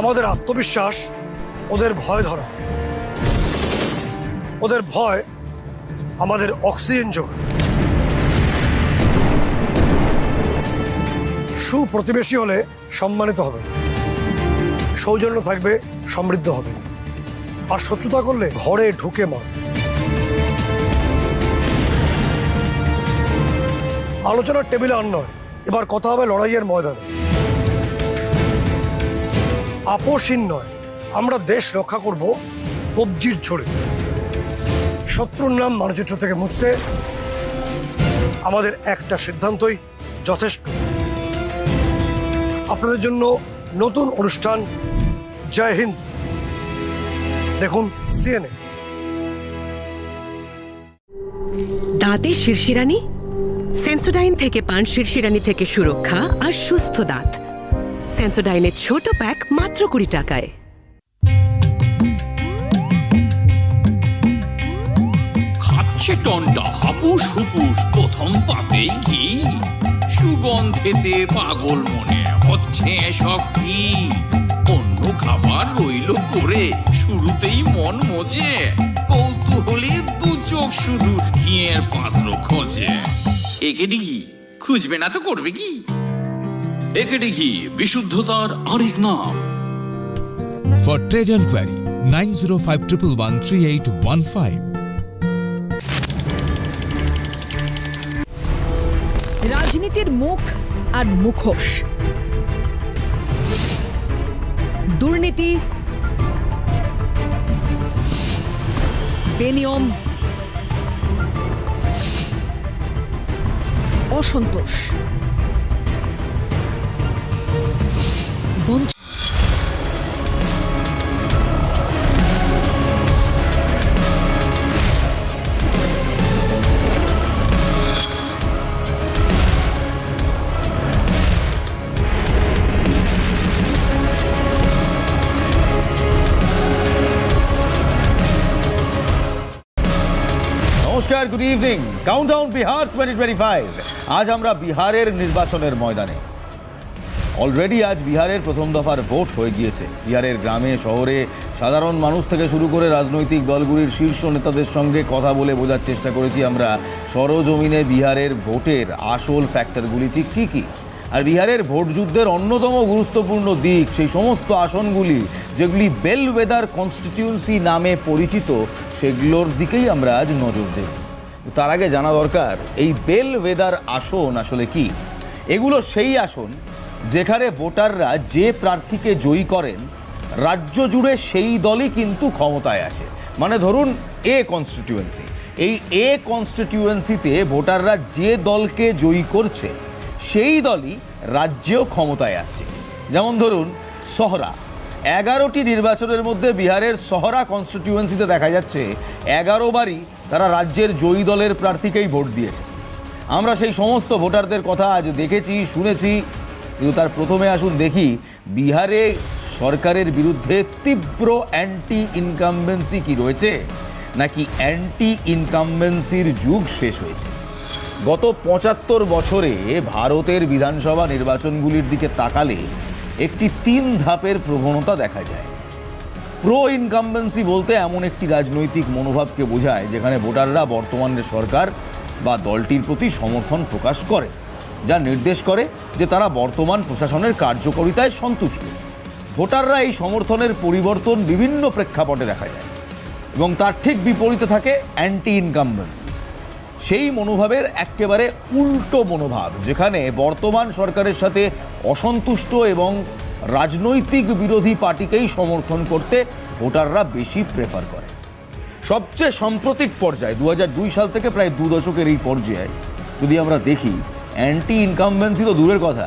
আমাদের আত্মবিশ্বাস, ওদের ভয় ধরা, ওদের ভয় আমাদের অক্সিজেন যোগায় সুপ্রতিবেশী হলে সম্মানিত হবে, সৌজন্য থাকবে, সমৃদ্ধ হবে, আর শত্রুতা করলে ঘরে ঢুকে মার। আলোচনার টেবিলে আর নয়, এবার কথা হবে লড়াইয়ের ময়দানে। আপোষহীন নয়। আমরা দেশ রক্ষা করব কবজির ঝরে। শত্রুর নাম মানচিত্র থেকে মুছতে আমাদের একটা সিদ্ধান্তই যথেষ্ট। আপনাদের জন্য নতুন অনুষ্ঠান জয় হিন্দ। দেখুন সিএনএ। দাঁতের শিরশিরানি সেন্সোডাইন থেকে পান শিরশিরানি থেকে সুরক্ষা আর সুস্থ দাঁত। সেন্সোডাইনের ছোট প্যাক মাত্র কুড়ি টাকায়। খাচ্ছে টনটা, হাপুস হুপুস, প্রথম পাতেই ঘি। সুগন্ধেতে পাগল মনে, হচ্ছে কি অন্য খাবার রইল করে শুরুতেই মন মজে। কৌতূহলী দু চোখ শুধু ঘিয়ের পাত্র খোঁজে। একেডি ঘি খুঁজবে না তো করবে কি? একেডি ঘি বিশুদ্ধতার আরেক নাম। For trade enquiry, 905113815. রাজনীতির মুখ আর মুখোশ। দুর্নীতি। বেনিয়ম। অসন্তোষ। বঞ্চ- নমস্কার good evening countdown Bihar twenty twenty five আজ আমরা বিহারের নির্বাচনের ময়দানে। অলরেডি আজ বিহারের প্রথম দফার ভোট হয়ে গিয়েছে। বিহারের গ্রামে, শহরে সাধারণ মানুষ থেকে শুরু করে রাজনৈতিক দলগুলির শীর্ষ নেতাদের সঙ্গে কথা বলে বোঝার চেষ্টা করেছি আমরা। সরজমিনে বিহারের ভোটের আসল ফ্যাক্টরগুলি ঠিক কী কী? আর বিহারের ভোট যুদ্ধের অন্যতম গুরুত্বপূর্ণ দিক, সেই সমস্ত আসনগুলি যেগুলি বেল ওয়েদার কনস্টিটিউন্সি নামে পরিচিত, সেগুলোর দিকেই আমরা আজ নজর দেব। তার আগে জানা দরকার, এই বেল ওয়েদার আসন আসলে কি? এগুলো সেই আসন যেখানে ভোটাররা যে প্রার্থীকে জয়ী করেন, রাজ্য জুড়ে সেই দলই কিন্তু ক্ষমতায় আসে। মানে ধরুন এ কনস্টিটিউয়েন্সি এই এ কনস্টিটিউয়েন্সিতে ভোটাররা যে দলকে জয়ী করছে, সেই দলই রাজ্যেও ক্ষমতায় আসছে। যেমন ধরুন, সহরা। এগারোটি নির্বাচনের মধ্যে বিহারের সহরা কনস্টিটিউয়েন্সিতে দেখা যাচ্ছে, এগারো বারই তারা রাজ্যের জয়ী দলের প্রার্থীকেই ভোট দিয়েছে। আমরা সেই সমস্ত ভোটারদের কথা আজ দেখেছি, শুনেছি কিন্তু তার প্রথমে আসুন দেখি, বিহারে সরকারের বিরুদ্ধে তীব্র অ্যান্টি ইনকামবেন্সি কি রয়েছে? নাকি অ্যান্টি ইনকামবেন্সির যুগ শেষ হয়েছে? গত পঁচাত্তর বছরে ভারতের বিধানসভা নির্বাচনগুলির দিকে তাকালে একটি তিন ধাপের প্রবণতা দেখা যায়। প্রো ইনকামবেন্সি বলতে এমন একটি রাজনৈতিক মনোভাবকে বোঝায়, যেখানে ভোটাররা বর্তমানের সরকার বা দলটির প্রতি সমর্থন প্রকাশ করে, যা নির্দেশ করে যে তারা বর্তমান প্রশাসনের কার্যকারিতায় সন্তুষ্ট। ভোটাররা এই সমর্থনের পরিবর্তন বিভিন্ন প্রেক্ষাপটে দেখা যায় এবং তার ঠিক বিপরীতে থাকে অ্যান্টি ইনকামবেন্সি সেই মনোভাবের একেবারে উল্টো মনোভাব, যেখানে বর্তমান সরকারের সাথে অসন্তুষ্ট এবং রাজনৈতিক বিরোধী পার্টিকেই সমর্থন করতে ভোটাররা বেশি প্রেফার করে। সবচেয়ে সাম্প্রতিক পর্যায়ে দু হাজার দুই সাল থেকে প্রায় দু দশকের এই পর্যায়ে, যদি আমরা দেখি অ্যান্টি ইনকামবেন্সি তো দূরের কথা।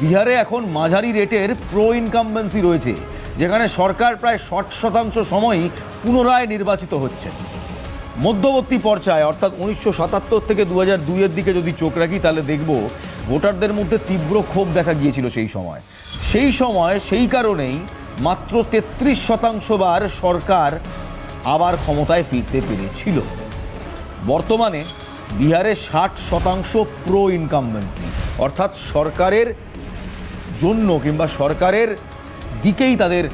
বিহারে এখন মাঝারি রেটের প্রো ইনকামবেন্সি রয়েছে, যেখানে সরকার প্রায় ষাট শতাংশ সময়ই পুনরায় নির্বাচিত হচ্ছে। মধ্যবর্তী পর্যায়ে, অর্থাৎ উনিশশো সাতাত্তর থেকে দু হাজার দুইয়ের দিকে যদি চোখ রাখি, তাহলে দেখব ভোটারদের মধ্যে তীব্র ক্ষোভ দেখা গিয়েছিল সেই সময়। সেই সময়, সেই কারণেই মাত্র তেত্রিশ শতাংশ বার সরকার আবার ক্ষমতায় ফিরতে পেরেছিল। বর্তমানে বিহারে ষাট শতাংশ প্রো ইনকামবেন্সি। অর্থাৎ সরকারের জন্য কিংবা সরকারের দিকেই তাদের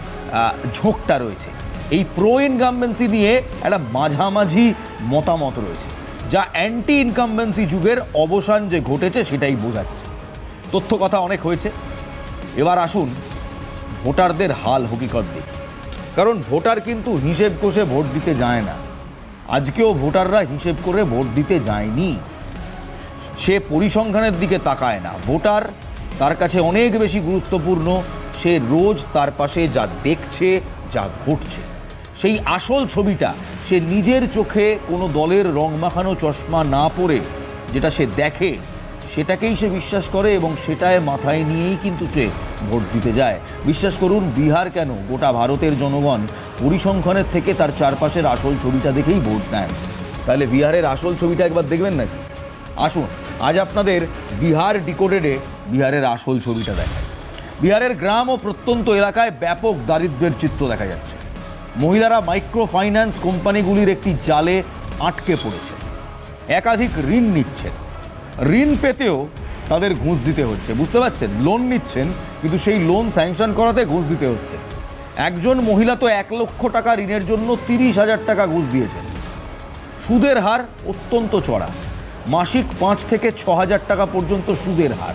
ঝোঁকটা রয়েছে। এই প্রো ইনকামবেন্সি নিয়ে একটা মাঝামাঝি মতামত রয়েছে, যা অ্যান্টি ইনকামবেন্সি যুগের অবসান যে ঘটেছে সেটাই বোঝাচ্ছে। তথ্য কথা অনেক হয়েছে। এবার আসুন ভোটারদের হাল হকিকত দিক কারণ ভোটার কিন্তু হিসেব কষে ভোট দিতে যায় না। আজকেও ভোটাররা হিসেব করে ভোট দিতে যায়নি। সে পরিসংখ্যানের দিকে তাকায় না। ভোটার তার কাছে অনেক বেশি গুরুত্বপূর্ণ। সে রোজ তার পাশে যা দেখছে, যা ঘটছে। সেই আসল ছবিটা সে নিজের চোখে কোনো দলের রং মাখানো চশমা না পরে যেটা সে দেখে, সেটাকেই সে বিশ্বাস করে এবং সেটায় মাথায় নিয়েই কিন্তু সে ভোট দিতে যায়। বিশ্বাস করুন, বিহার কেন গোটা ভারতের জনগণ পরিসংখ্যানের থেকে তার চারপাশের আসল ছবিটা দেখেই ভোট দেন তাহলে বিহারের আসল ছবিটা একবার দেখবেন নাকি? আসুন, আজ আপনাদের বিহার ডিকোডেডে বিহারের আসল ছবিটা দেখায় বিহারের গ্রাম ও প্রত্যন্ত এলাকায় ব্যাপক দারিদ্র্যের চিত্র দেখা যাচ্ছে। মহিলারা মাইক্রো ফাইন্যান্স কোম্পানিগুলির একটি জালে আটকে পড়েছে। একাধিক ঋণ নিচ্ছেন। ঋণ পেতেও তাদের ঘুষ দিতে হচ্ছে। বুঝতে পারছেন? লোন নিচ্ছেন, কিন্তু সেই লোন স্যাংশন করাতে ঘুষ দিতে হচ্ছে। একজন মহিলা তো এক লক্ষ টাকা ঋণের জন্য তিরিশ হাজার টাকা ঘুষ দিয়েছেন। সুদের হার অত্যন্ত চড়া। মাসিক পাঁচ থেকে ছ হাজার টাকা পর্যন্ত সুদের হার।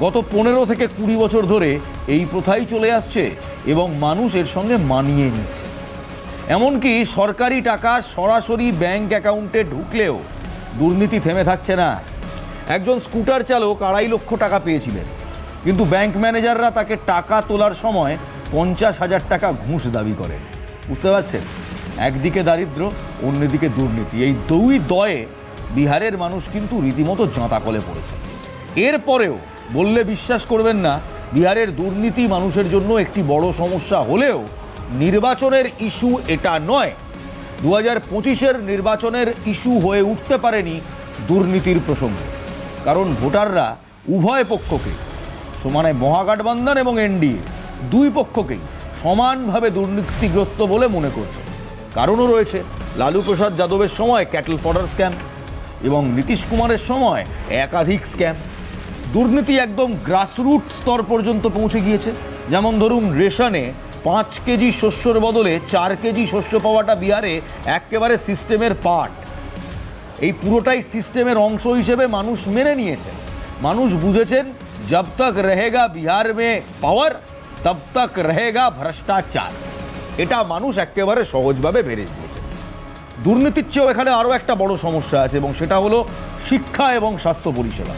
গত পনেরো থেকে কুড়ি বছর ধরে এই প্রথাই চলে আসছে এবং মানুষ এর সঙ্গে মানিয়ে নিচ্ছে। এমনকি সরকারি টাকা সরাসরি ব্যাংক অ্যাকাউন্টে ঢুকলেও দুর্নীতি থেমে থাকছে না। একজন স্কুটার চালক আড়াই লক্ষ টাকা পেয়েছিলেন। কিন্তু ব্যাংক ম্যানেজাররা তাকে টাকা তোলার সময় পঞ্চাশ হাজার টাকা ঘুষ দাবি করেন বুঝতে পারছেন? একদিকে দারিদ্র, অন্যদিকে দুর্নীতি। এই দুই দয়ে বিহারের মানুষ কিন্তু রীতিমতো জাঁতাকলে পড়েছে। এরপরেও বললে বিশ্বাস করবেন না, বিহারের দুর্নীতি মানুষের জন্য একটি বড় সমস্যা হলেও নির্বাচনের ইস্যু এটা নয়। দু হাজার পঁচিশের নির্বাচনের ইস্যু হয়ে উঠতে পারেনি দুর্নীতির প্রসঙ্গে। কারণ ভোটাররা উভয় পক্ষকে সমানে মহাগঠবন্ধন এবং এনডিএ দুই পক্ষকেই সমানভাবে দুর্নীতিগ্রস্ত বলে মনে করছে। কারণও রয়েছে লালু প্রসাদ যাদবের সময় ক্যাটল ফডার স্ক্যাম এবং নীতিশ কুমারের সময় একাধিক স্ক্যাম। দুর্নীতি একদম গ্রাসরুট স্তর পর্যন্ত পৌঁছে গিয়েছে। যেমন ধরুন, রেশনে পাঁচ কেজি শস্যর বদলে চার কেজি শস্য পাওয়াটা বিহারে একেবারে সিস্টেমের পার্ট এই পুরোটাই সিস্টেমের অংশ হিসেবে মানুষ মেনে নিয়েছে। মানুষ বুঝেছেন, জব তক রহেগা বিহার মে পাওয়ার তব তক রহেগা ভ্রষ্টাচার এটা মানুষ একেবারে সহজভাবে বেড়ে দিয়েছে দুর্নীতির চেয়েও এখানে আরও একটা বড় সমস্যা আছে এবং সেটা হলো শিক্ষা এবং স্বাস্থ্য পরিষেবা।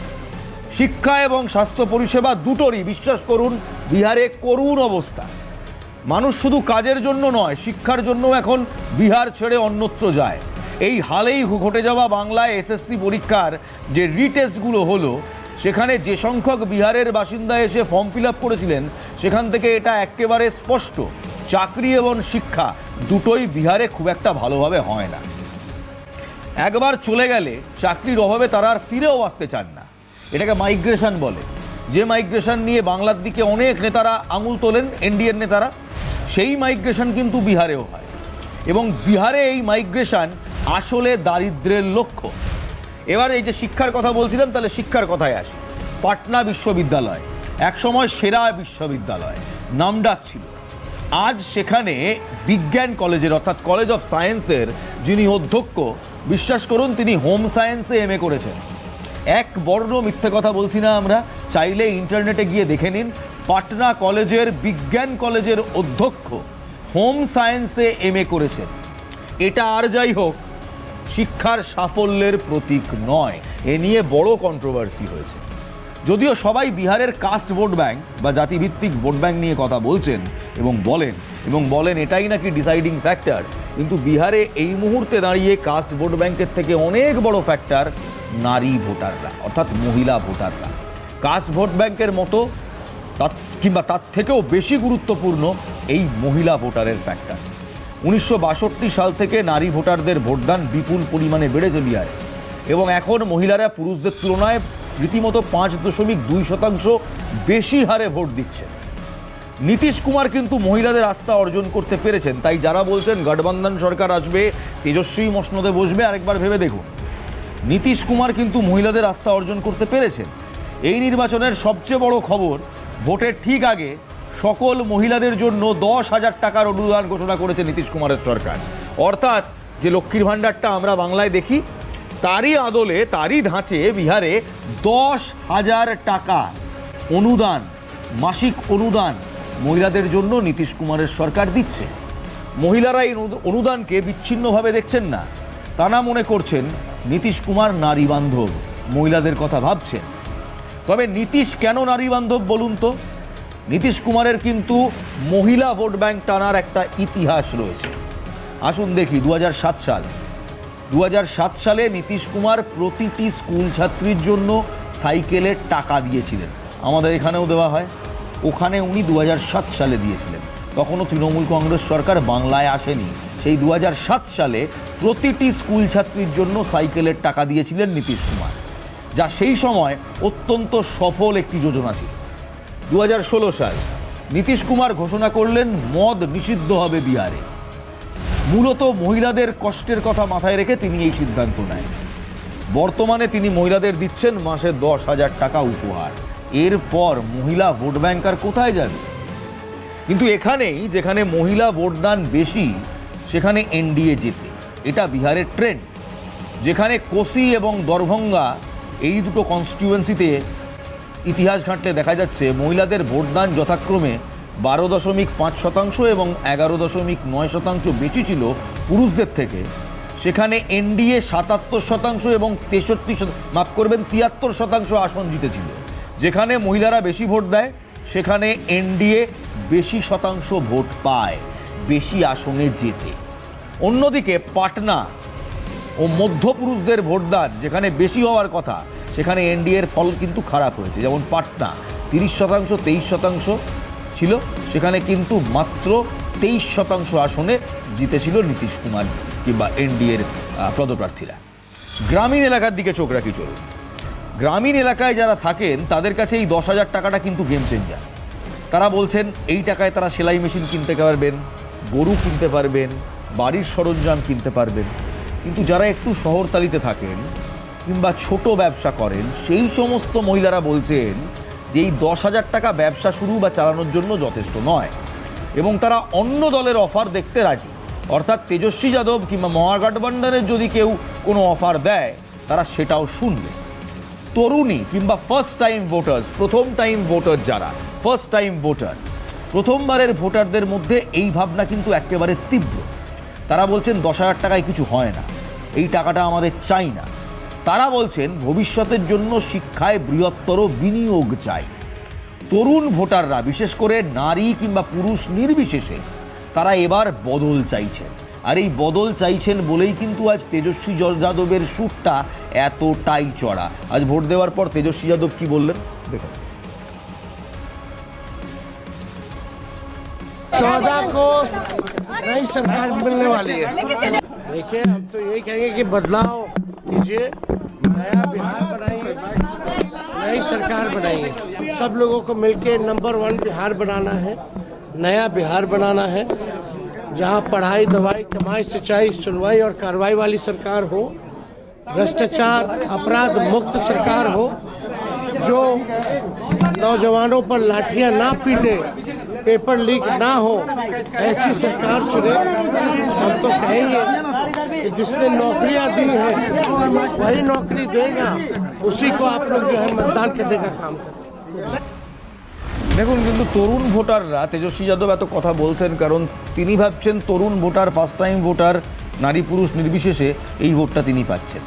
শিক্ষা এবং স্বাস্থ্য পরিষেবা দুটোরই, বিশ্বাস করুন, বিহারে করুণ অবস্থা। মানুষ শুধু কাজের জন্য নয়, শিক্ষার জন্য এখন বিহার ছেড়ে অন্যত্র যায়। এই হালেই ঘটে যাওয়া বাংলায় এসএসসি পরীক্ষার যে রিটেস্টগুলো হলো সেখানে যে সংখ্যক বিহারের বাসিন্দা এসে ফর্ম ফিল করেছিলেন, সেখান থেকে এটা একেবারে স্পষ্ট। চাকরি এবং শিক্ষা দুটোই বিহারে খুব একটা ভালোভাবে হয় না। একবার চলে গেলে চাকরির অভাবে তারা আর ফিরেও আসতে চান না। এটাকে মাইগ্রেশন বলে। যে মাইগ্রেশন নিয়ে বাংলার দিকে অনেক নেতারা আঙুল তোলেন, এনডিএর নেতারা, সেই মাইগ্রেশন কিন্তু বিহারেও হয়। এবং বিহারে এই মাইগ্রেশন আসলে দারিদ্র্যের লক্ষ্য। এবার এই যে শিক্ষার কথা বলছিলাম, তাহলে শিক্ষার কথায় আসি। পাটনা বিশ্ববিদ্যালয় একসময় সেরা বিশ্ববিদ্যালয় নামডাক ছিল। আজ সেখানে বিজ্ঞান কলেজের, অর্থাৎ কলেজ অফ সায়েন্সের যিনি অধ্যক্ষ, বিশ্বাস করুন, তিনি হোম সায়েন্সে এম করেছেন। এক বর্ণ মিথ্যে কথা বলছি না আমরা, চাইলে ইন্টারনেটে গিয়ে দেখে নিন, পাটনা কলেজের বিজ্ঞান কলেজের অধ্যক্ষ হোম সায়েন্সে এম করেছেন। এটা আর যাই হোক শিক্ষার সাফল্যের প্রতীক নয়। এ নিয়ে বড় কন্ট্রোভার্সি হয়েছে। যদিও সবাই বিহারের কাস্ট ভোট ব্যাংক বা জাতিভিত্তিক ভোট ব্যাংক নিয়ে কথা বলছেন এবং বলেন এবং বলেন এটাই নাকি ডিসাইডিং ফ্যাক্টর কিন্তু বিহারে এই মুহূর্তে দাঁড়িয়ে কাস্ট ভোট ব্যাংকের থেকে অনেক বড় ফ্যাক্টর নারী ভোটাররা, অর্থাৎ মহিলা ভোটাররা। কাস্ট ভোট ব্যাংকের মতো কিংবা তার থেকেও বেশি গুরুত্বপূর্ণ এই মহিলা ভোটারের ফ্যাক্টর উনিশশো বাষট্টি সাল থেকে নারী ভোটারদের ভোটদান বিপুল পরিমাণে বেড়েছে বিহারে এবং এখন মহিলারা পুরুষদের তুলনায় রীতিমতো পাঁচ দশমিক দুই শতাংশ বেশি হারে ভোট দিচ্ছে। নীতিশ কুমার কিন্তু মহিলাদের আস্থা অর্জন করতে পেরেছেন। তাই যারা বলছেন গঠবন্ধন সরকার আসবে, তেজস্বী মসনদে বসবে, আরেকবার ভেবে দেখুন। নীতিশ কুমার কিন্তু মহিলাদের আস্থা অর্জন করতে পেরেছেন। এই নির্বাচনের সবচেয়ে বড় খবর, ভোটের ঠিক আগে সকল মহিলাদের জন্য দশ হাজার টাকার অনুদান ঘোষণা করেছে নীতিশ কুমারের সরকার। অর্থাৎ যে লক্ষ্মীর ভাণ্ডারটা আমরা বাংলায় দেখি, তারই আদলে, তারই ধাঁচে বিহারে দশ হাজার টাকা অনুদান, মাসিক অনুদান মহিলাদের জন্য নীতিশ কুমারের সরকার দিচ্ছে। মহিলারা এই অনুদানকে বিচ্ছিন্নভাবে দেখছেন না। তারা মনে করছেন নীতিশ কুমার নারী বান্ধব, মহিলাদের কথা ভাবছেন। তবে নীতিশ কেন নারী বান্ধব বলুন তো? নীতিশ কুমারের কিন্তু মহিলা ভোট ব্যাংক টানার একটা ইতিহাস রয়েছে। আসুন দেখি দু হাজার সাত সাল। দু হাজার সাত সালে নীতিশ কুমার প্রতিটি স্কুল ছাত্রীর জন্য সাইকেলের টাকা দিয়েছিলেন। আমাদের এখানেও দেওয়া হয়। ওখানে উনি দু হাজার সাত সালে দিয়েছিলেন। তখনও তৃণমূল কংগ্রেস সরকার বাংলায় আসেনি। সেই দু হাজার সাত সালে প্রতিটি স্কুল ছাত্রীর জন্য সাইকেলের টাকা দিয়েছিলেন নীতিশ কুমার। যা সেই সময় অত্যন্ত সফল একটি যোজনা ছিল। দু হাজার ষোলো সাল নীতিশ কুমার ঘোষণা করলেন, মদ নিষিদ্ধ হবে বিহারে। মূলত মহিলাদের কষ্টের কথা মাথায় রেখে তিনি এই সিদ্ধান্ত নেন। বর্তমানে তিনি মহিলাদের দিচ্ছেন মাসে দশ হাজার টাকা উপহার। এরপর মহিলা ভোট ব্যাংক আর কোথায় যাবে? কিন্তু এখানেই যেখানে মহিলা ভোটদান বেশি, সেখানে এনডিএ জেতে। এটা বিহারের ট্রেন্ড। যেখানে কোসি এবং দরভঙ্গা, এই দুটো কনস্টিটুয়েন্সিতে ইতিহাস ঘাঁটলে দেখা যাচ্ছে, মহিলাদের ভোটদান যথাক্রমে বারো দশমিক পাঁচ শতাংশ এবং এগারো দশমিক নয় শতাংশ বেশি ছিল পুরুষদের থেকে। সেখানে এনডিএ সাতাত্তর শতাংশ এবং তেষট্টি মাফ করবেন, তিয়াত্তর শতাংশ আসন জিতেছিল। যেখানে মহিলারা বেশি ভোট দেয়, সেখানে এনডিএ বেশি শতাংশ ভোট পায়, বেশি আসনে জেতে। অন্যদিকে পাটনা ও মধ্যপুরুষদের ভোটদান, যেখানে বেশি হওয়ার কথা সেখানে এনডিএর ফল কিন্তু খারাপ হয়েছে, যেমন পাটনা, তিরিশ শতাংশ, তেইশ শতাংশ ছিল। সেখানে কিন্তু মাত্র তেইশ শতাংশ আসনে জিতেছিল নীতিশ কুমার কিংবা এনডিএর পদপ্রার্থীরা। গ্রামীণ এলাকার দিকে চোখ রাখি চলুন। গ্রামীণ এলাকায় যারা থাকেন, তাদের কাছে এই দশ হাজার টাকাটা কিন্তু গেম চেঞ্জার তারা বলছেন, এই টাকায় তারা সেলাই মেশিন কিনতে পারবেন, গরু কিনতে পারবেন, বাড়ির সরঞ্জাম কিনতে পারবেন। কিন্তু যারা একটু শহরতালিতে থাকেন কিংবা ছোট ব্যবসা করেন, সেই সমস্ত মহিলারা বলছেন যে এই দশ হাজার টাকা ব্যবসা শুরু বা চালানোর জন্য যথেষ্ট নয় এবং তারা অন্য দলের অফার দেখতে রাজি। অর্থাৎ তেজস্বী যাদব কিংবা মহাগঠবন্ধনের যদি কেউ কোনো অফার দেয়, তারা সেটাও শুনবে। তরুণী কিংবা ফার্স্ট টাইম ভোটার্স প্রথম টাইম ভোটার যারা ফার্স্ট টাইম ভোটার প্রথমবারের ভোটারদের মধ্যে এই ভাবনা কিন্তু একেবারে তীব্র। তারা বলছেন দশ হাজার টাকায় কিছু হয় না। এই টাকাটা আমাদের চাই না। তারা বলছেন ভবিষ্যতের জন্য শিক্ষায় বৃহত্তর বিনিয়োগ চাই তরুণ ভোটাররা বিশেষ করে নারী কিংবা পুরুষ নির্বিশেষে তারা এবার বদল চাইছেন আর এই বদল চাইছেন বলেই কিন্তু আজ তেজস্বী জ- যাদবের সুরটা এতটাই চড়া আজ ভোট দেওয়ার পর তেজস্বী যাদব কি বললেন দেখুন चौदह को नई सरकार मिलने वाली है देखिए हम तो यही कहेंगे कि बदलाव कीजिए नया बिहार बनाइए। नई सरकार बनाइए। सब लोगों को मिलके नंबर वन बिहार बनाना है, नया बिहार बनाना है, जहाँ पढ़ाई, दवाई, कमाई, सिंचाई, सुनवाई और कार्रवाई वाली सरकार हो, भ्रष्टाचार, अपराध मुक्त सरकार हो, जो नौजवानों पर लाठियाँ ना पीटे, पेपर लीक ना हो, ऐसी सरकार चुने। हम तो कहेंगे कि जिसने नौकरियां दी हैं वही नौकरी देगा उसी को आप लोग जो है मतदान करने का काम करें দেখুন কিন্তু তরুণ ভোটাররা তেজস্বী যাদব এত কথা বলছেন কারণ তিনি ভাবছেন তরুণ ভোটার ফার্স্ট টাইম ভোটার নারী পুরুষ নির্বিশেষে এই ভোটটা তিনি পাচ্ছেন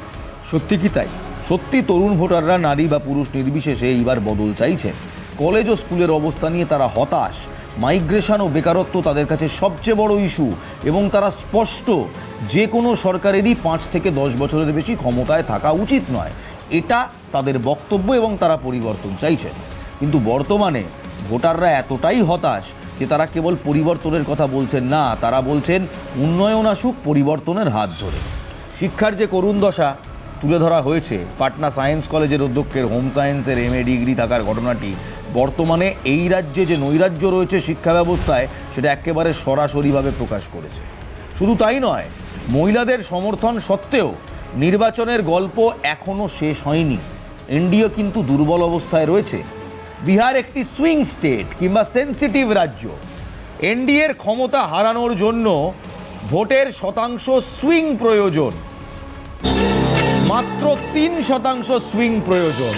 সত্যি কি তাই সত্যি তরুণ ভোটাররা নারী বা পুরুষ নির্বিশেষে এইবার বদল চাইছেন কলেজ ও স্কুলের অবস্থা নিয়ে তারা হতাশ মাইগ্রেশন ও বেকারত্ব তাদের কাছে সবচেয়ে বড় ইস্যু এবং তারা স্পষ্ট যে কোনো সরকারেরই পাঁচ থেকে দশ বছরের বেশি ক্ষমতায় থাকা উচিত নয়। এটা তাদের বক্তব্য এবং তারা পরিবর্তন চাইছেন। কিন্তু বর্তমানে ভোটাররা এতটাই হতাশ যে তারা কেবল পরিবর্তনের কথা বলছেন না, তারা বলছেন, উন্নয়ন আসুক পরিবর্তনের হাত ধরে। শিক্ষার যে করুণ দশা তুলে ধরা হয়েছে। পাটনা সায়েন্স কলেজের অধ্যক্ষের হোম সায়েন্সের এম এ ডিগ্রি থাকার ঘটনাটি। বর্তমানে এই রাজ্যে যে নৈরাজ্য রয়েছে শিক্ষা ব্যবস্থায়, সেটা একেবারে সরাসরিভাবে প্রকাশ করেছে। শুধু তাই নয়, মহিলাদের সমর্থন সত্ত্বেও নির্বাচনের গল্প এখনও শেষ হয়নি। এনডিও কিন্তু দুর্বল অবস্থায় রয়েছে। বিহার একটি সুইং স্টেট কিংবা সেন্সিটিভ রাজ্য। এনডিএর ক্ষমতা হারানোর জন্য ভোটের শতাংশ সুইং প্রয়োজন। মাত্র তিন শতাংশ সুইং প্রয়োজন।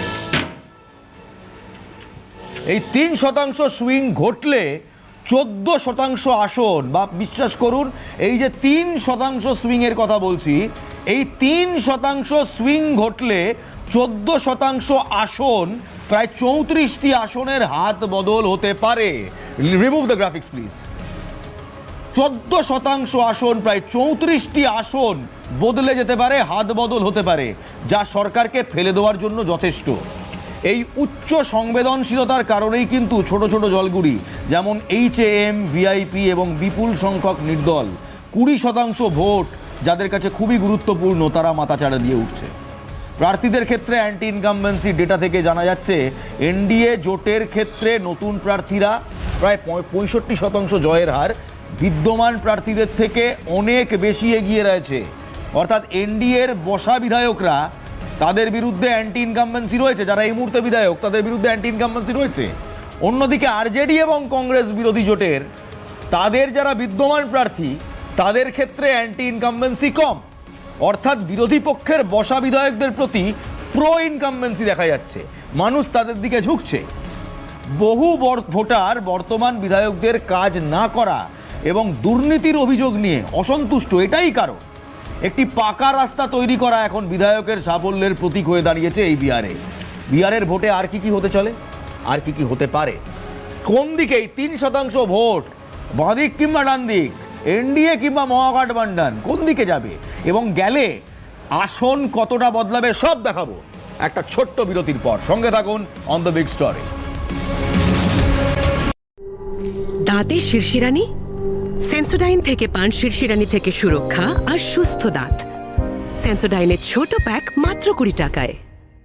এই তিন শতাংশ সুইং ঘটলে চোদ্দ শতাংশ আসন, বা বিশ্বাস করুন, এই যে তিন শতাংশ সুইংয়ের কথা বলছি, এই তিন শতাংশ সুইং ঘটলে চোদ্দ শতাংশ আসন, প্রায় চৌত্রিশটি আসনের হাত বদল হতে পারে। রিমুভ দ্য গ্রাফিক্স প্লিজ চোদ্দ শতাংশ আসন, প্রায় চৌত্রিশটি আসন বদলে যেতে পারে, হাত বদল হতে পারে, যা সরকারকে ফেলে দেওয়ার জন্য যথেষ্ট। এই উচ্চ সংবেদনশীলতার কারণেই কিন্তু ছোট ছোট জলগুড়ি, যেমন এইচ এম, ভিআইপি এবং বিপুল সংখ্যক নির্দল, কুড়ি শতাংশ ভোট, যাদের কাছে খুবই গুরুত্বপূর্ণ, তারা মাথাচাড়া দিয়ে উঠছে। প্রার্থীদের ক্ষেত্রে অ্যান্টি ইনকামবেন্সি ডেটা থেকে জানা যাচ্ছে, এনডিএ জোটের ক্ষেত্রে নতুন প্রার্থীরা প্রায় পঁয়- পঁয়ষট্টি শতাংশ জয়ের হার বিদ্যমান প্রার্থীদের থেকে অনেক বেশি এগিয়ে রয়েছে। অর্থাৎ এনডিএর বসা বিধায়করা তাদের বিরুদ্ধে অ্যান্টি ইনকামবেন্সি রয়েছে। যারা এই মুহূর্তে বিধায়ক, তাদের বিরুদ্ধে অ্যান্টি ইনকামবেন্সি রয়েছে। অন্যদিকে আরজেডি এবং কংগ্রেস বিরোধী জোটের, তাদের যারা বিদ্যমান প্রার্থী, তাদের ক্ষেত্রে অ্যান্টি ইনকামবেন্সি কম। অর্থাৎ বিরোধী পক্ষের বসা বিধায়কদের প্রতি প্রো ইনকামবেন্সি দেখা যাচ্ছে। মানুষ তাদের দিকে ঝুঁকছে। বহু ভোটার বর্তমান বিধায়কদের কাজ না করা এবং দুর্নীতির অভিযোগ নিয়ে অসন্তুষ্ট, এটাই কারণ। একটি পাকা রাস্তা তৈরি করা এখন বিধায়কের সাফল্যের প্রতীক হয়ে দাঁড়িয়েছে এই বিহারে বিহারের ভোটে আর কি কি হতে চলে? আর কি কি হতে পারে? কোন দিকে এই তিন শতাংশ ভোট? বাঁদিক কিংবা ডান দিক? এনডিএ কিংবা মহাগঠবন্ধন, কোন দিকে যাবে? এবং গেলে আসন কতটা বদলাবে সব দেখাবো। একটা ছোট্ট বিরতির পর। সঙ্গে থাকুন অন দ্য বিগ স্টোরি। দাঁতের শিরশিরানি? সেন্সোডাইন থেকে পান শিরশিরানি থেকে সুরক্ষা আর সুস্থ দাঁত। সেন্সোডাইনের ছোট প্যাক মাত্র কুড়ি টাকায়।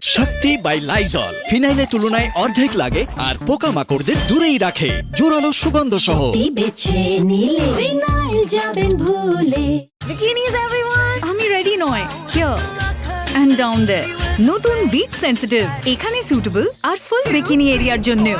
শক্তি বাই লাইজল ফিনাইলের তুলনায় অর্ধেক লাগে আর পোকামাকড়দের দূরেই রাখে। জোরালো সুগন্ধ সহ। সত্যি বেছে নিলে ভুলে। আমি রেডি নয়। হিয়ার এন্ড ডাউন দেয়ার নতুন বিট সেন্সিটিভ এখানে সুটেবল আর ফুল বিকিনি এরিয়ার জন্য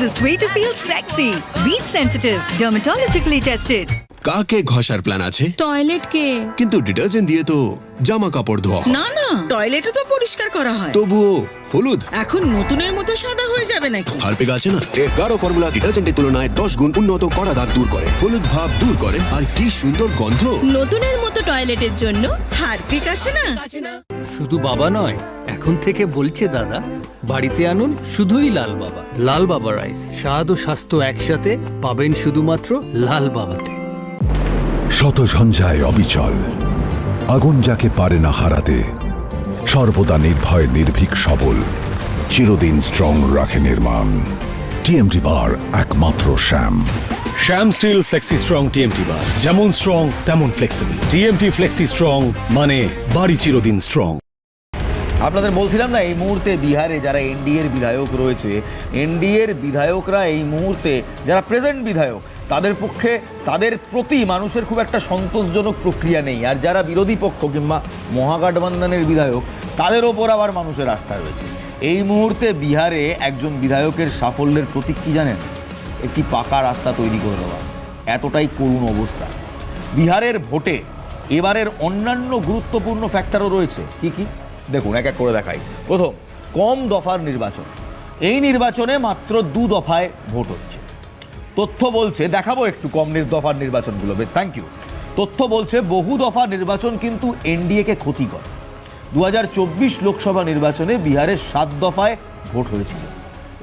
smoothest way to feel sexy bit sensitive dermatologically tested কাকে ঘষার প্ল্যান আছে? টয়লেট কে। কিন্তু ডিটারজেন্ট দিয়ে তো জামা কাপড় ধোয়া। না না টয়লেটও তো পরিষ্কার করা হয়। তবুও হলুদ। এখন নতুনের মতো সাদা হয়ে যাবে নাকি? হারপিক আছে না এর গাঢ় ফর্মুলা ডিটারজেন্টের তুলনায় দশ গুণ উন্নত কড়া দাগ দূর করে। হলুদ ভাব দূর করে আর কি সুন্দর গন্ধ। নতুনের মতো টয়লেটের জন্য? হারপিক আছে না? শুধু বাবা নয় এখন থেকে বলছে দাদা বাড়িতে আনুন শুধুই লাল বাবা। লাল বাবা রাইস। স্বাদ ও স্বাস্থ্য একসাথে পাবেন শুধুমাত্র লাল বাবাতে। শত ঝঞ্ঝায় অবিচল। আগুন যাকে পারে না হারাতে সর্বদা নির্ভয় নির্ভীক সবল চিরদিন স্ট্রং রাখে নির্মাণ। টিএমটি বার একমাত্র Shyam. Shyam steel flexi strong TMT bar যেমন স্ট্রং তেমন ফ্লেক্সিবল টিএমটি ফ্লেক্সি স্ট্রং মানে বাড়ি চিরদিন স্ট্রং আপনাদের বলছিলাম না, এই মুহূর্তে বিহারে যারা এনডিএর বিধায়ক রয়েছে, এনডিএর বিধায়করা এই মুহূর্তে যারা প্রেজেন্ট বিধায়ক, তাদের পক্ষে, তাদের প্রতি মানুষের খুব একটা সন্তোষজনক প্রক্রিয়া নেই। আর যারা বিরোধী পক্ষ কিংবা মহাগঠবন্ধনের বিধায়ক, তাদের ওপর আবার মানুষের আস্থা রয়েছে। এই মুহূর্তে বিহারে একজন বিধায়কের সাফল্যের প্রতীক কী জানেন? একটি পাকা রাস্তা তৈরি করে দেওয়া। এতটাই করুণ অবস্থা। বিহারের ভোটে এবারের অন্যান্য গুরুত্বপূর্ণ ফ্যাক্টরও রয়েছে। কী, কি? দেখুন, এক এক করে দেখাই। প্রথম, কম দফার নির্বাচন। এই নির্বাচনে মাত্র দু দফায় ভোট হচ্ছে। তথ্য বলছে, দেখাবো একটু কম দফার নির্বাচনগুলো, বেশ থ্যাংক ইউ তথ্য বলছে, বহু দফা নির্বাচন কিন্তু এনডিএকে ক্ষতি করে। দু হাজার চব্বিশ লোকসভা নির্বাচনে বিহারের সাত দফায় ভোট হয়েছিল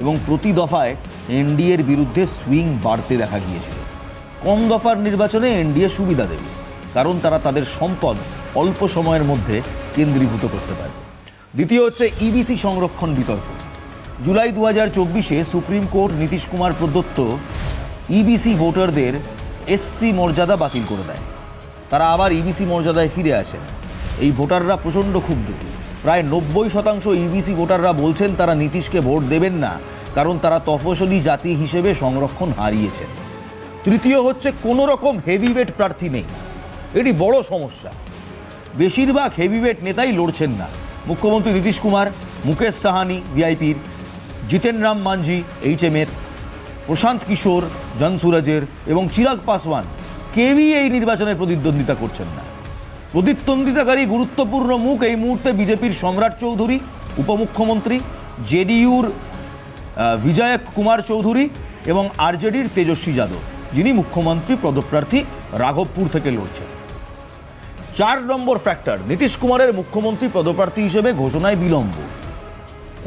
এবং প্রতি দফায় এনডিএর বিরুদ্ধে সুইং বাড়তে দেখা গিয়েছিল। কম দফার নির্বাচনে এনডিএ সুবিধা দেবে, কারণ তারা তাদের সম্পদ অল্প সময়ের মধ্যে কেন্দ্রীভূত করতে পারে। দ্বিতীয় হচ্ছে ইবিসি সংরক্ষণ বিতর্ক। জুলাই দু হাজার চব্বিশে সুপ্রিম কোর্ট নীতিশ কুমার প্রদত্ত ইবিসি ভোটারদের এসসি মর্যাদা বাতিল করে দেয়। তারা আবার ইবিসি মর্যাদায় ফিরে আসেন। এই ভোটাররা প্রচণ্ড ক্ষুব্ধ। প্রায় নব্বই শতাংশ ইবিসি ভোটাররা বলছেন তারা নীতিশকে ভোট দেবেন না, কারণ তারা তফসলি জাতি হিসেবে সংরক্ষণ হারিয়েছেন। তৃতীয় হচ্ছে কোনো রকম হেভিওয়েট প্রার্থী নেই। এটি বড় সমস্যা। বেশিরভাগ হেভিওয়েট নেতাই লড়ছেন না। মুখ্যমন্ত্রী নীতিশ কুমার, মুকেশ সাহানি, ভিআইপির জিতেন রাম মাঞ্ঝি, এইচএমের প্রশান্ত কিশোর, জনসুরজের এবং চিরাগ পাসওয়ান কেউই এই নির্বাচনে প্রতিদ্বন্দ্বিতা করছেন না। প্রতিদ্বন্দ্বিতাকারী গুরুত্বপূর্ণ মুখ এই মুহূর্তে বিজেপির সম্রাট চৌধুরী, উপমুখ্যমন্ত্রী, জেডিইউর বিজয় কুমার চৌধুরী এবং আরজেডির তেজস্বী যাদব, যিনি মুখ্যমন্ত্রী, পদপ্রার্থী রাঘবপুর থেকে লড়ছেন। চার নম্বর ফ্যাক্টর নীতিশ কুমারের মুখ্যমন্ত্রী পদপ্রার্থী হিসেবে ঘোষণায় বিলম্ব।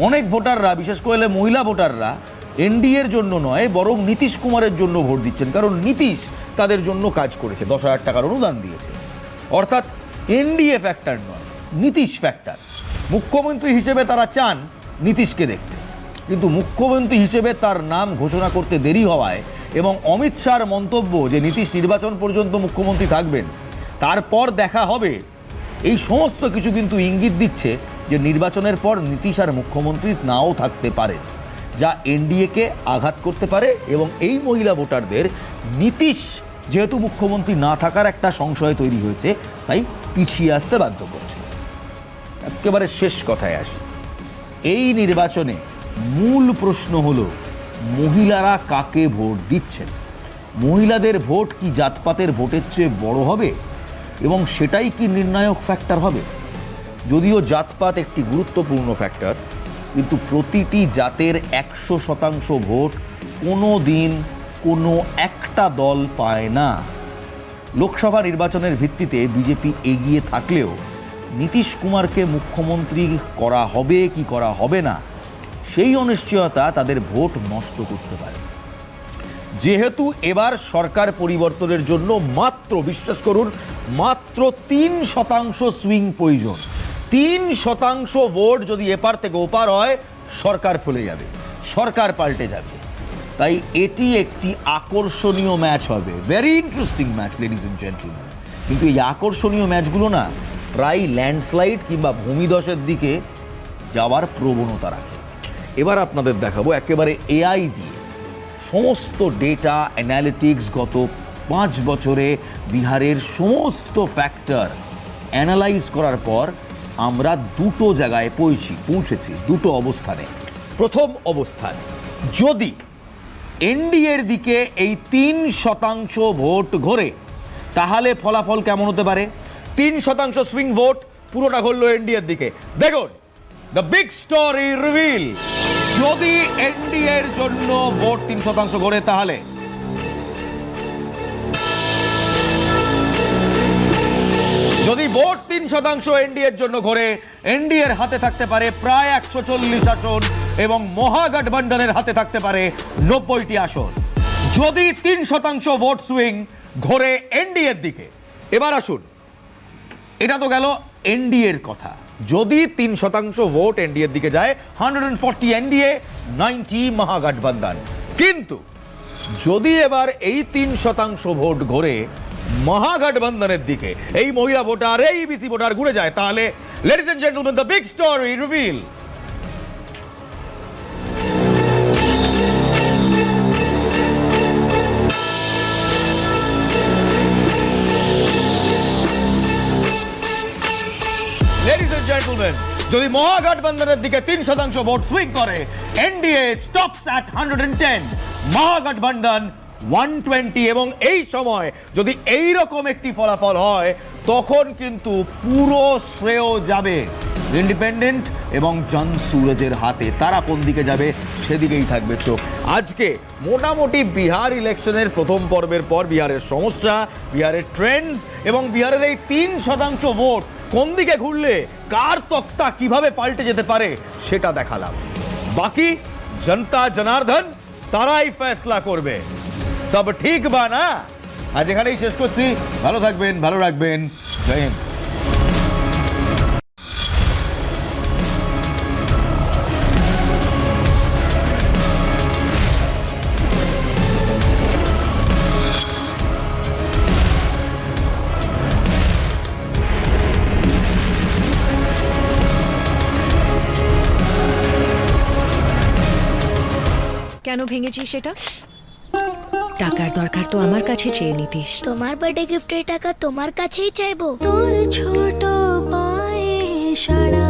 অনেক ভোটাররা, বিশেষ করে মহিলা ভোটাররা, এনডিএর জন্য নয়, বরং নীতিশ কুমারের জন্য ভোট দিচ্ছেন। কারণ নীতিশ তাদের জন্য কাজ করেছে, দশ হাজার টাকার অনুদান দিয়েছে। অর্থাৎ এনডিএ ফ্যাক্টর নয়, নীতিশ ফ্যাক্টর মুখ্যমন্ত্রী হিসেবে তারা চান নীতিশকে দেখতে। কিন্তু মুখ্যমন্ত্রী হিসেবে তার নাম ঘোষণা করতে দেরি হওয়ায় এবং অমিত শাহর মন্তব্য যে নীতিশ নির্বাচন পর্যন্ত মুখ্যমন্ত্রী থাকবেন তারপর দেখা হবে। এই সমস্ত কিছু কিন্তু ইঙ্গিত দিচ্ছে যে নির্বাচনের পর নীতিশ আর মুখ্যমন্ত্রী নাও থাকতে পারে যা এনডিএকে আঘাত করতে পারে এবং এই মহিলা ভোটারদের নীতিশ যেহেতু মুখ্যমন্ত্রী না থাকার একটা সংশয় তৈরি হয়েছে, তাই পিছিয়ে আসতে বাধ্য করছে। একেবারে শেষ কথায় আসি। এই নির্বাচনে মূল প্রশ্ন হল, মহিলারা কাকে ভোট দিচ্ছেন? মহিলাদের ভোট কি জাতপাতের ভোটের চেয়ে বড় হবে? এবং সেটাই কি নির্ণায়ক ফ্যাক্টর হবে? যদিও জাতপাত একটি গুরুত্বপূর্ণ ফ্যাক্টর কিন্তু প্রতিটি জাতের একশো শতাংশ ভোট কোনো দিন কোনো একটা দল পায় না। লোকসভা নির্বাচনের ভিত্তিতে বিজেপি এগিয়ে থাকলেও নীতিশ কুমারকে মুখ্যমন্ত্রী করা হবে কি করা হবে না, সেই অনিশ্চয়তা তাদের ভোট নষ্ট করতে পারে। যেহেতু এবার সরকার পরিবর্তনের জন্য মাত্র, বিশ্বাস করুন, মাত্র তিন শতাংশ সুইং প্রয়োজন। তিন শতাংশ ভোট যদি এপার থেকে ওপার হয়, সরকার ফলে যাবে, সরকার পাল্টে যাবে। তাই এটি একটি আকর্ষণীয় ম্যাচ হবে। Very interesting match ladies and gentleman কিন্তু এই আকর্ষণীয় ম্যাচগুলো না, প্রায় ল্যান্ডস্লাইড কিংবা ভূমিধসের দিকে যাওয়ার প্রবণতা রাখে। এবার আপনাদের দেখাবো একেবারে এআই দিয়ে সমস্ত ডেটা অ্যানালিটিক্স গত পাঁচ বছরে বিহারের সমস্ত ফ্যাক্টর অ্যানালাইজ করার পর আমরা দুটো জায়গায় পৌঁছি, পৌঁছেছি, দুটো অবস্থানে। প্রথম অবস্থান, যদি এনডিএর দিকে এই তিন শতাংশ ভোট ঘোরে, তাহলে ফলাফল কেমন হতে পারে? তিন শতাংশ সুইং ভোট পুরোটা ঘুরলো এনডিএর দিকে। দেখুন দ্য বিগ স্টোরি রিভিল যদি এনডিএর জন্য ভোট তিন শতাংশ ঘোরে তাহলে? যদি ভোট তিন শতাংশ এনডিএর জন্য ঘোরে এনডিএর হাতে থাকতে পারে প্রায় একশো চল্লিশ আসন এবং মহাগঠবন্ধনের হাতে থাকতে পারে নব্বইটি আসন। যদি তিন শতাংশ ভোট সুইং ঘোরে এনডিএর দিকে, এবার আসুন। এটা তো গেল এনডিএর কথা। যদি তিন শতাংশ ভোট এনডিএর দিকে যায় hundred and forty NDA ninety Mahagathbandhan. কিন্তু যদি এবার এই তিন শতাংশ ভোট ঘোরে মহাগঠবন্ধনের দিকে, এই মহিলা ভোটার, এই বিসি ভোটার ঘুরে যায়, তাহলে ladies and gentleman the big story reveal gentleman যদি মহাগঠবন্ধনের দিকে তিন শতাংশ ভোট সুইং করে NDA stops at hundred and ten Mahagathbandhan one twenty এবং এই সময় যদি এই রকম একটি ফলাফল হয়, তখন কিন্তু পুরো শ্রেয় যাবে ইন্ডিপেন্ডেন্ট এবং জন সুরজের হাতে। তারা কোন দিকে যাবে সেদিকেই থাকবে চোখ। আজকে মোটামুটি বিহার ইলেকশনের প্রথম পর্বের পর বিহারের সমস্যা, বিহারের ট্রেন্ডস এবং বিহারের এই তিন শতাংশ ভোট কোন দিকে ঘুরলে কার তক্তা কীভাবে পাল্টে যেতে পারে সেটা দেখালাম। বাকি জনতা জনার্দন, তারাই ফেসলা করবে। সব ঠিক বা না? আর এখানেই শেষ করছি। ভালো থাকবেন, ভালো রাখবেন। জয় হিন্দ। কেন ভেঙেছিস সেটা? টাকার দরকার তো আমার কাছে চেয়ে নিতিস। তোমার বার্থডে গিফটের টাকা তোমার কাছেই চাইব। তোর ছোট পায়ে সারা